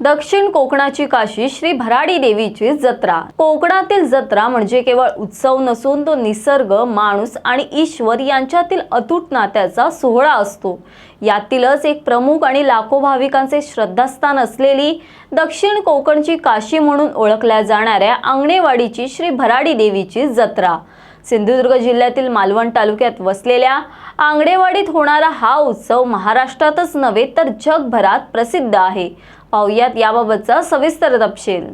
दक्षिण कोकणाची काशी श्री भराडी देवीची जत्रा. कोकणातील जत्रा म्हणजे केवळ उत्सव नसून तो निसर्ग माणूस आणि ईश्वर यांच्यातील अतूट नात्याचा सोहळा असतो. यातीलच एक प्रमुख आणि लाखो भाविकांचे श्रद्धास्थान असलेली दक्षिण कोकणची काशी म्हणून ओळखल्या जाणाऱ्या आंगणेवाडीची श्री भराडी देवीची जत्रा. सिंधुदुर्ग जिल्ह्यातील मालवण तालुक्यात वसलेल्या आंगणेवाडीत होणारा हा उत्सव महाराष्ट्रातच नव्हे तर जगभरात प्रसिद्ध आहे. पाहुयात याबाबतचा सविस्तर तपशील.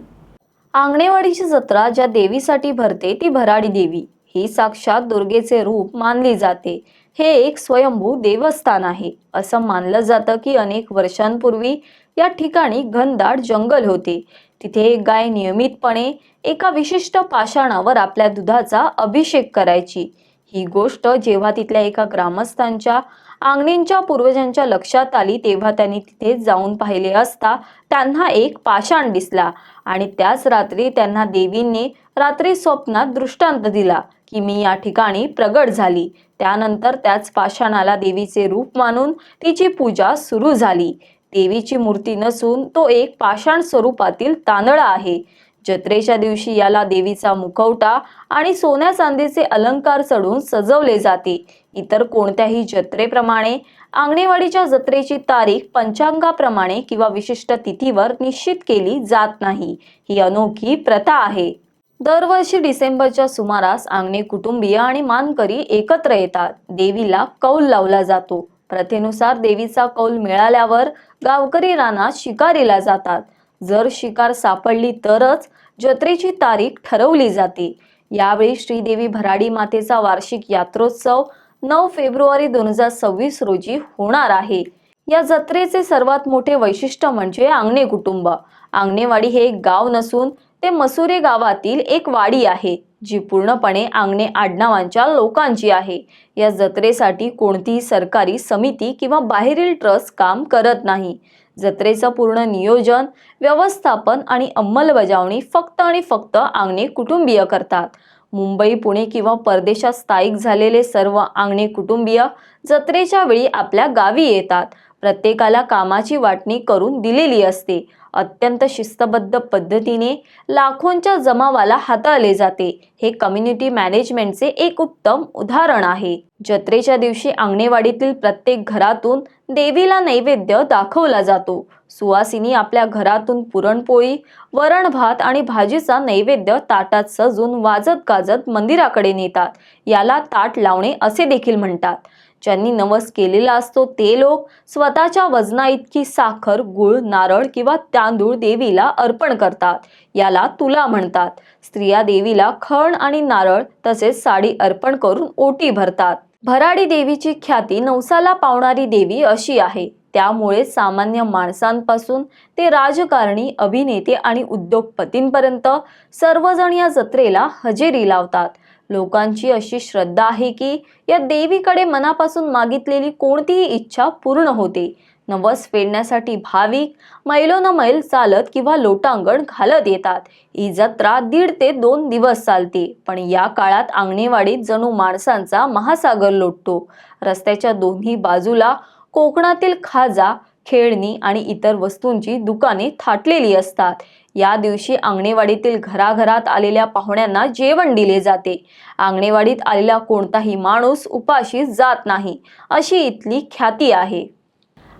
आंगणेवाडीची जत्रा ज्या देवीसाठी भरते ती भराडी देवी. ही साक्षात दुर्गेचे रूप मानली जाते. हे एक स्वयंभू देवस्थान आहे. असं मानलं जातं की अनेक वर्षांपूर्वी या ठिकाणी घनदाट जंगल होते. तिथे एक गाय नियमितपणे एका विशिष्ट पाषाणावर आपल्या दुधाचा अभिषेक करायची. ही गोष्ट जेव्हा तिथल्या एका ग्रामस्थांच्या आंगणींच्या पूर्वजांच्या लक्षात आली तेव्हा त्यांनी तिथे जाऊन पाहिले असता त्यांना एक पाषाण दिसला आणि त्याच रात्री त्यांना देवींनी रात्री स्वप्नात दृष्टांत दिला की मी या ठिकाणी प्रगट झाली. त्यानंतर त्याच पाषाणाला देवीचे रूप मानून तिची पूजा सुरू झाली. देवीची मूर्ती नसून तो एक पाषाण स्वरूपातील तांदळा आहे. जत्रेच्या दिवशी याला देवीचा मुखवटा आणि सोन्या चांदीचे अलंकार चढून सजवले जाते. इतर कोणत्याही जत्रेप्रमाणे आंगणेवाडीच्या जत्रेची तारीख पंचांगाप्रमाणे किंवा विशिष्ट तिथीवर निश्चित केली जात नाही. ही अनोखी प्रथा आहे. दरवर्षी डिसेंबरच्या सुमारास आंगणे कुटुंबीय आणि मानकरी एकत्र येतात. देवीला कौल लावला जातो. प्रथेनुसार देवीचा कौल मिळाल्यावर गावकरी रानात शिकारीला जातात. जर शिकार सापडली तरच जत्रेची तारीख ठरवली जाते. यावेळी श्रीदेवी भराडी मातेचा वार्षिक यात्रोत्सव नऊ फेब्रुवारी दोन हजार सव्वीस रोजी होणार आहे. या जत्रेचे सर्वात मोठे वैशिष्ट्य म्हणजे आंगणे कुटुंब. आंगणेवाडी हे एक गाव नसून ते मसुरे गावातील एक वाडी आहे जी पूर्णपणे आंगणे आडनावांच्या लोकांची आहे. या जत्रेसाठी कोणतीही सरकारी समिती किंवा बाहेरील ट्रस्ट काम करत नाही. जत्रेचं पूर्ण नियोजन व्यवस्थापन आणि अंमलबजावणी फक्त आणि फक्त आंगणे कुटुंबीय करतात. मुंबई पुणे किंवा परदेशात स्थायिक झालेले सर्व आंगणे कुटुंबीय जत्रेच्या वेळी आपल्या गावी येतात. प्रत्येकाला कामाची वाटणी करून दिलेली असते. अत्यंत शिस्तबद्ध पद्धतीने लाखोंच्या जमावाला हाताळले जाते. हे कम्युनिटी मॅनेजमेंटचे एक उत्तम उदाहरण आहे. जत्रेच्या दिवशी आंगणेवाडीतील प्रत्येक घरातून देवीला नैवेद्य दाखवला जातो. सुवासिनी आपल्या घरातून पुरणपोळी वरण भात आणि भाजीचा नैवेद्य ताटात सजून वाजत गाजत मंदिराकडे नेतात. याला ताट लावणे असे देखील म्हणतात. ज्यांनी नवस केलेला असतो ते लोक स्वतःच्या वजना इतकी साखर गुळ नारळ किंवा तांदूळ देवीला अर्पण करतात. याला तुला म्हणतात. स्त्रिया देवीला खण आणि नारळ तसेच साडी अर्पण करून ओटी भरतात. भराडी देवीची ख्याती नवसाला पावणारी देवी अशी आहे. त्यामुळे सामान्य माणसांपासून ते राजकारणी अभिनेते आणि उद्योगपतींपर्यंत सर्वजण या जत्रेला हजेरी लावतात. लोकांची अशी श्रद्धा आहे की या देवीकडे मनापासून मागितलेली कोणतीही इच्छा पूर्ण होते. नवस फेडण्यासाठी भाविक मैलोनमैल चालत किंवा लोटांगण घालत येतात. ही जत्रा दीड ते दोन दिवस चालते पण या काळात आंगणेवाडीत जणू माणसांचा महासागर लोटतो. रस्त्याच्या दोन्ही बाजूला कोकणातील खाजा खेळणी आणि इतर वस्तूंची दुकाने थाटलेली असतात. या दिवशी आंगणेवाडीतील घराघरात आलेल्या पाहुण्यांना जेवण दिले जाते. आंगणेवाडीत आलेला कोणताही माणूस उपाशी जात नाही. अशी इथली ख्याती आहे.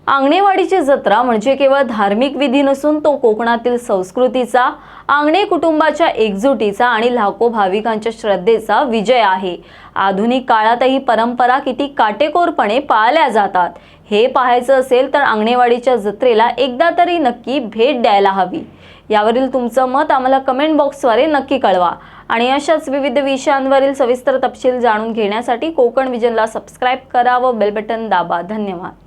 आंगणेवाडीची जत्रा म्हणजे केवळ धार्मिक विधी नसून तो कोकणातील संस्कृतीचा आंगणे कुटुंबाच्या एकजुटीचा आणि लाखो भाविकांच्या श्रद्धेचा विजय आहे. आधुनिक काळातही परंपरा किती काटेकोरपणे पाळल्या जातात. हे पाहायचं असेल तर आंगणेवाडीच्या जत्रेला एकदा तरी नक्की भेट द्यायला हवी. यावरील तुमचं मत आम्हाला कमेंट बॉक्सद्वारे नक्की कळवा. आणि अशाच विविध विषयांवरील सविस्तर तपशील जाणून घेण्यासाठी कोकण विजनला सबस्क्राईब करा व बेल बटन दाबा. धन्यवाद.